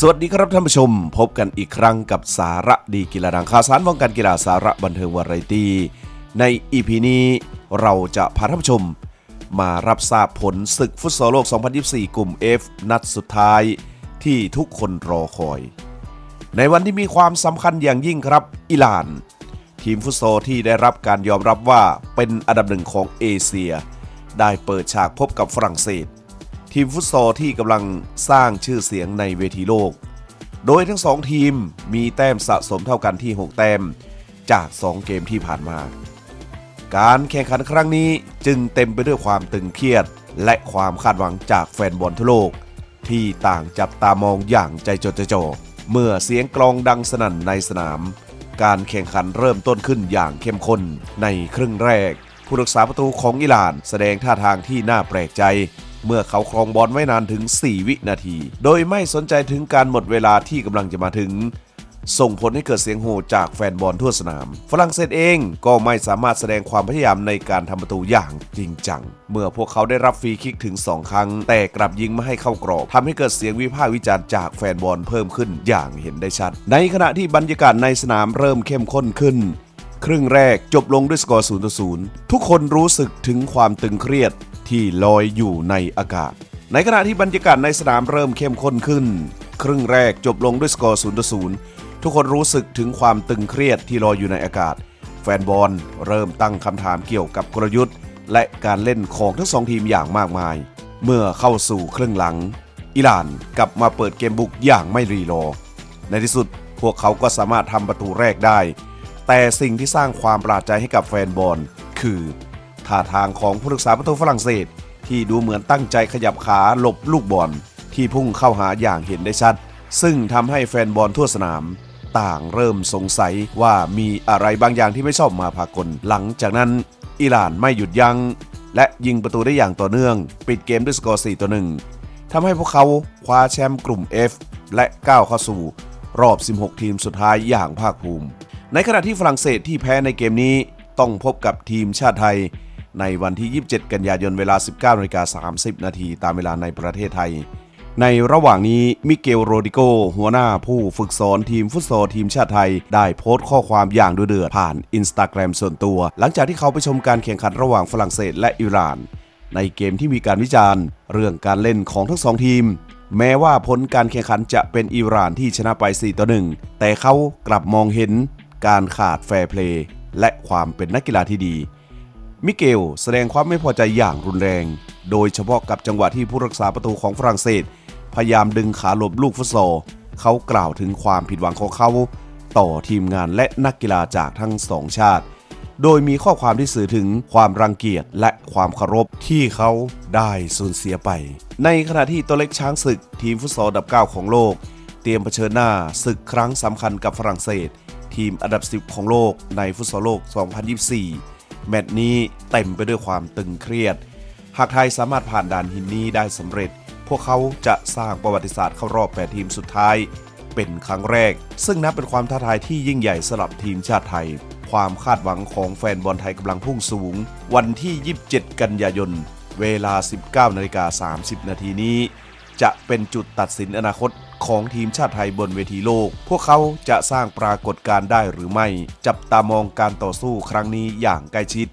สวัสดีครับท่านผู้ชม พบกันอีกครั้งกับสาระดีกีฬาดังข่าวสารวงการกีฬาสาระบันเทิงวาไรตี้ ในอีพีนี้เราจะพาท่านผู้ชม มารับทราบผลศึกฟุตซอลโลก 2024 กลุ่ม F นัดสุดท้ายที่ทุกคนรอคอย ในวันที่มีความสำคัญอย่างยิ่งครับอิหร่าน ทีมฟุตซอลที่ได้รับการยอมรับว่าเป็นอันดับหนึ่งของเอเชีย ได้เปิดฉากพบกับฝรั่งเศส ทีมฟุตซอลที่กำลังสร้างชื่อเสียงในเวทีโลก โดยทั้งสองทีมมีแต้มสะสมเท่ากันที่ 6 แต้มจาก 2 เกมที่ผ่านมา การแข่งขันครั้งนี้จึงเต็มไปด้วยความตึงเครียด และความคาดหวังจากแฟนบอลทั่วโลก ที่ต่างจับตามองอย่างใจจดใจจ่อเมื่อเสียงกลองดังสนั่นในสนาม การแข่งขันเริ่มต้นขึ้นอย่างเข้มข้นในครึ่งแรก ผู้รักษาประตูของอิหร่านแสดงท่าทางที่น่าแปลกใจ เมื่อเขาครองบอลไว้นานถึง 4 วินาที โดยไม่สนใจถึงการหมดเวลาที่กำลังจะมาถึง ส่งผลให้เกิดเสียงโห่จากแฟนบอลทั่วสนาม ฝรั่งเศสเองก็ไม่สามารถแสดงความพยายามในการทำประตูอย่างจริงจัง เมื่อพวกเขาได้รับฟรีคิกถึง 2 ครั้ง แต่กลับยิงไม่ให้เข้ากรอบทำให้เกิดเสียงวิพากษ์วิจารณ์จากแฟนบอลเพิ่มขึ้นอย่างเห็นได้ชัด ในขณะที่บรรยากาศในสนามเริ่มเข้มข้นขึ้นครึ่งแรกจบลงด้วยสกอร์0ต่อ0ทุกคนรู้สึกถึงความตึงเครียด ที่ลอยอยู่ในอากาศ ในขณะที่บรรยากาศในสนามเริ่มเข้มข้นขึ้น ครึ่งแรกจบลงด้วยสกอร์0ต่อ0ทุกคนรู้สึกถึงความตึงเครียดที่ลอยอยู่ในอากาศ แฟนบอลเริ่มตั้งคำถามเกี่ยวกับกลยุทธ์ และการเล่นของทั้งสองทีมอย่างมากมาย เมื่อเข้าสู่ครึ่งหลัง อิหร่านกลับมาเปิดเกมบุกอย่างไม่รีรอ ในที่สุดพวกเขาก็สามารถทำประตูแรกได้ แต่สิ่งที่สร้างความประหลาดใจให้กับแฟนบอลคือ ท่าทางของผู้รักษาประตูฝรั่งเศส ที่ดูเหมือนตั้งใจขยับขาหลบลูกบอลที่พุ่งเข้าหาอย่างเห็นได้ชัด ซึ่งทำให้แฟนบอลทั่วสนาม ต่างเริ่มสงสัยว่ามีอะไรบางอย่างที่ไม่ชอบมาพากล หลังจากนั้น อิหร่านไม่หยุดยัง้งและยิงประตูได้อย่างต่อเนื่อง ปิดเกมด้วยสกอร์4ต่อ1ทำให้พวกเขาคว้าแชมป์กลุ่ม F และก้าวเข้าสู่ รอบ 16 ทีมสุดท้ายอย่างภาคภูมิ ในขณะที่ฝรั่งเศสที่แพ้ในเกมนี้ต้องพบกับทีมชาติไทย ในวันที่ 27 กันยายนเวลา 19นาฬิกา30 นาทีตามเวลาในประเทศไทย ในระหว่างนี้มิเกลโรดิโก หัวหน้าผู้ฝึกสอนทีมฟุตซอลทีมชาติไทย ได้โพสต์ข้อความอย่างดุเดือดผ่านอินสตาแกรมส่วนตัว หลังจากที่เขาไปชมการแข่งขันระหว่างฝรั่งเศสและอิหร่าน ในเกมที่มีการวิจารณ์ เรื่องการเล่นของทั้งสองทีมแม้ว่าผลการแข่งขันจะเป็นอิหร่านที่ชนะไป 4 ต่อ 1 แต่เขากลับมองเห็นการขาดแฟร์เพลย์และความเป็นนักกีฬาที่ดี มิเกลแสดงความไม่พอใจอย่างรุนแรง โดยเฉพาะกับจังหวะที่ผู้รักษาประตูของฝรั่งเศส พยายามดึงขาหลบลูกฟุตซอลเขากล่าวถึงความผิดหวังของเขา ต่อทีมงานและนักกีฬาจากทั้งสองชาติ โดยมีข้อความที่สื่อถึงความรังเกียจและความเคารพที่เขาได้สูญเสียไป ในขณะที่ตัวเล็กช้างศึกทีมฟุตซอลอันดับ9ของโลก เตรียมเผชิญหน้าศึกครั้งสำคัญกับฝรั่งเศส ทีมอันดับ 10 ของโลกในฟุตซอลโลก 2024 แมตช์นี้เต็มไปด้วยความตึงเครียด หากไทยสามารถผ่านด่านหินนี้ได้สำเร็จ พวกเขาจะสร้างประวัติศาสตร์เข้ารอบ 8 ทีมสุดท้าย เป็นครั้งแรก ซึ่งนับเป็นความท้าทายที่ยิ่งใหญ่สำหรับทีมชาติไทย ความคาดหวังของแฟนบอลไทยกำลังพุ่งสูง วันที่ 27 กันยายน เวลา 19นาฬิกา30 นาทีนี้ จะเป็นจุดตัดสินอนาคต ของทีมชาติไทยบนเวทีโลก พวกเขาจะสร้างปรากฏการณ์ได้หรือไม่ จับตามองการต่อสู้ครั้งนี้อย่างใกล้ชิด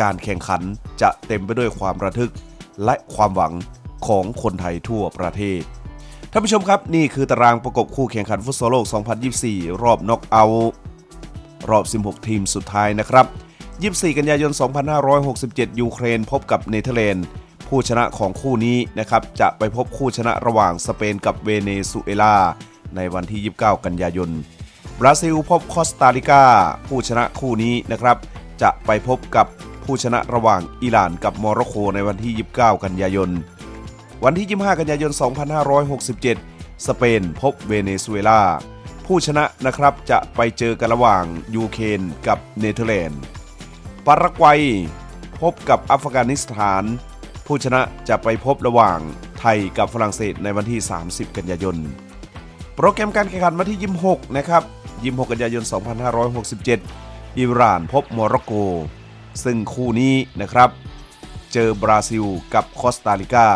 การแข่งขันจะเต็มไปด้วยความระทึก และความหวังของคนไทยทั่วประเทศท่านผู้ชมครับนี่คือตารางประกบคู่แข่งขันฟุตซอลโลก 2024 รอบน็อกเอาท์รอบ 16 ทีมสุดท้ายนะครับ 24 กันยายน 2567 ยูเครนพบกับเนเธอร์แลนด์ ผู้ชนะของคู่นี้นะครับจะไปพบคู่ชนะระหว่างสเปนกับเวเนซุเอลา ในวันที่ 29 กันยายน บราซิลพบคอสตาริกา ผู้ชนะคู่นี้นะครับจะไปพบกับผู้ชนะระหว่างอิหร่านกับโมร็อกโกในวันที่ 29 กันยายน วันที่ 25 กันยายน 2567 สเปนพบเวเนซุเอลา ผู้ชนะนะครับจะไปเจอกันระหว่างยูเครนกับเนเธอร์แลนด์ปารากวัยพบกับอัฟกานิสถาน ผู้ชนะจะไปพบระหว่างไทยกับฝรั่งเศสในวันที่ 30 กันยายน โปรแกรมการแข่งขันวันที่ 26 นะครับ 26 กันยายน 2567 อิหร่านพบโมร็อกโก ซึ่งคู่นี้นะครับ เจอบราซิลกับคอสตาริกา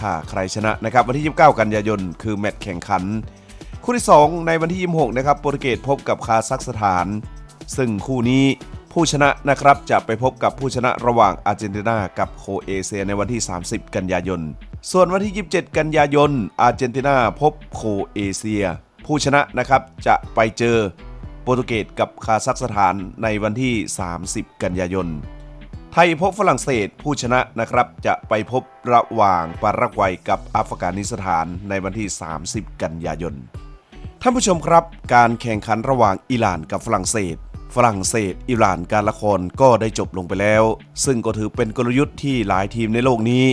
ถ้าใครชนะนะครับวันที่ 29 กันยายน คือแมตช์แข่งขัน คู่ที่ 2 ในวันที่ 26 นะครับโปรตุเกสพบกับคาซัคสถาน ซึ่งคู่นี้ ผู้ชนะนะครับจะไปพบกับผู้ชนะระหว่างอาร์เจนตินากับโคเอเชียในวันที่ 30 กันยายน ส่วนวันที่ 27 กันยายน อาร์เจนตินาพบโคเอเชีย ผู้ชนะนะครับจะไปเจอโปรตุเกสกับคาซัคสถานในวันที่ 30 กันยายน ไทยพบฝรั่งเศสผู้ชนะนะครับจะไปพบระหว่างปารากวัยกับอัฟกานิสถานในวันที่ 30 กันยายน ท่านผู้ชมครับ การแข่งขันระหว่างอิหร่านกับฝรั่งเศส ฝรั่งเศส อิหร่านการละครก็ได้จบลงไปแล้ว ซึ่งก็ถือเป็นกลยุทธ์ที่หลายทีมในโลกนี้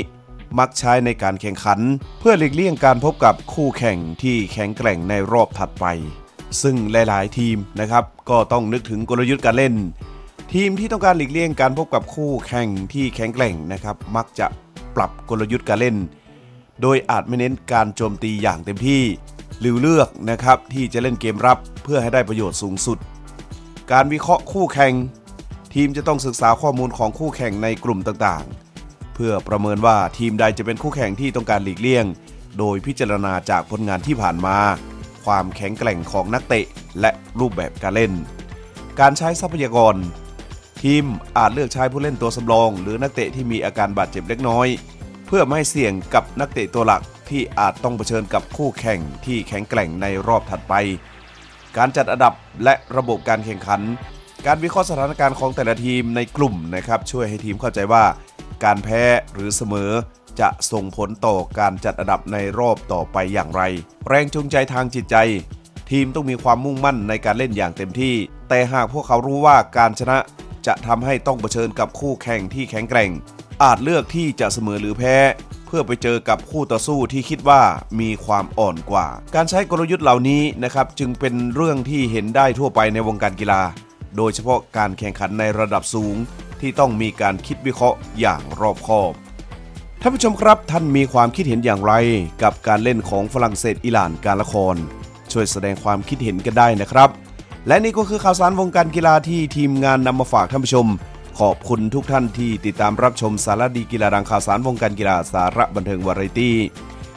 มักใช้ในการแข่งขัน เพื่อหลีกเลี่ยงการพบกับคู่แข่งที่แข็งแกร่งในรอบถัดไป ซึ่งหลาย ๆ ทีมนะครับก็ต้องนึกถึงกลยุทธ์การเล่น ทีมที่ต้องการหลีกเลี่ยงการพบกับคู่แข่งที่แข็งแกร่งนะครับมักจะปรับกลยุทธ์การเล่น โดยอาจไม่เน้นการโจมตีอย่างเต็มที่หรือเลือกนะครับที่จะเล่นเกมรับเพื่อให้ได้ประโยชน์สูงสุด การวิเคราะห์คู่แข่ง ทีมจะต้องศึกษาข้อมูลของคู่แข่งในกลุ่มต่างๆ เพื่อประเมินว่าทีมใดจะเป็นคู่แข่งที่ต้องการหลีกเลี่ยง โดยพิจารณาจากผลงานที่ผ่านมา ความแข็งแกร่งของนักเตะ และรูปแบบการเล่น การใช้ทรัพยากร ทีมอาจเลือกใช้ผู้เล่นตัวสำรอง หรือนักเตะที่มีอาการบาดเจ็บเล็กน้อย เพื่อไม่ให้เสี่ยงกับนักเตะตัวหลักที่อาจต้องเผชิญกับคู่แข่งที่แข็งแกร่งในรอบถัดไป การจัดอันดับและระบบการแข่งขัน การวิเคราะห์สถานการณ์ของแต่ละทีมในกลุ่มนะครับช่วยให้ทีมเข้าใจว่า การแพ้หรือเสมอจะส่งผลต่อการจัดอันดับในรอบต่อไปอย่างไร แรงจูงใจทางจิตใจ ทีมต้องมีความมุ่งมั่นในการเล่นอย่างเต็มที่ แต่หากพวกเขารู้ว่าการชนะจะทำให้ต้องเผชิญกับคู่แข่งที่แข็งแกร่ง อาจเลือกที่จะเสมอหรือแพ้ พื่อไปเจอกับคู่ต่อสู้ที่คิดว่ามีความอ่อนกว่า การใช้กลยุทธ์เหล่านี้นะครับจึงเป็นเรื่องที่เห็นได้ทั่วไปในวงการกีฬา โดยเฉพาะการแข่งขันในระดับสูง ที่ต้องมีการคิดวิเคราะห์อย่างรอบคอบท่านผู้ชมครับท่านมีความคิดเห็นอย่างไร กับการเล่นของฝรั่งเศสอิหร่านการละคร ช่วยแสดงความคิดเห็นกันได้นะครับ และนี่ก็คือข่าวสารวงการกีฬาที่ทีมงานนำมาฝากท่านผู้ชม ขอบคุณทุกท่านที่ติดตามรับชมสารดีกีฬาดังข่าวสารวงการกีฬาสาระบันเทิงวาไรตี้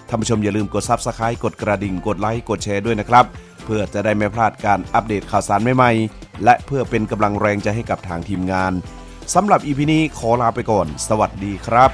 ท่านผู้ชมอย่าลืมกดซับสไครต์กดกระดิ่งกดไลค์กดแชร์ด้วยนะครับ เพื่อจะได้ไม่พลาดการอัปเดตข่าวสารใหม่ๆ และเพื่อเป็นกำลังแรงใจให้กับทางทีมงานสำหรับอีพีนี้ขอลาไปก่อน สวัสดีครับ